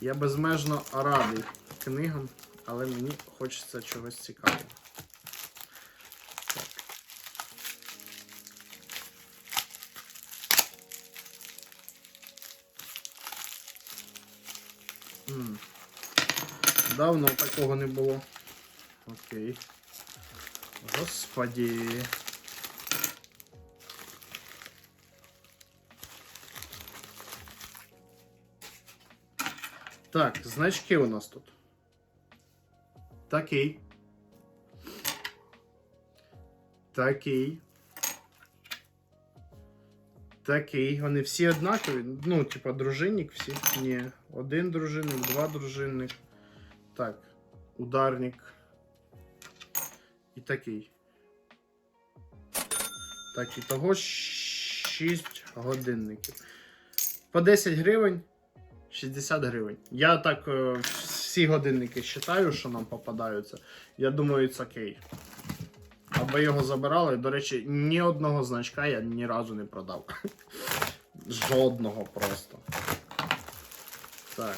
Я безмежно радий книгам, але мені хочеться чогось цікавого. Давно такого не було. Окей. Господи. Так, значки у нас тут. Такий. Такий. Такий. Вони всі однакові. Ну, типа, дружинник всі. Ні. Один дружинник, два дружинник. Так. Ударник. І такий. Так, і того 6 годинників. По 10 гривень. 60 гривень. Я так е, всі годинники вважаю, що нам попадаються. Я думаю, це окей. Аби його забирали. До речі, ні одного значка я ні разу не продав. Жодного просто. Так.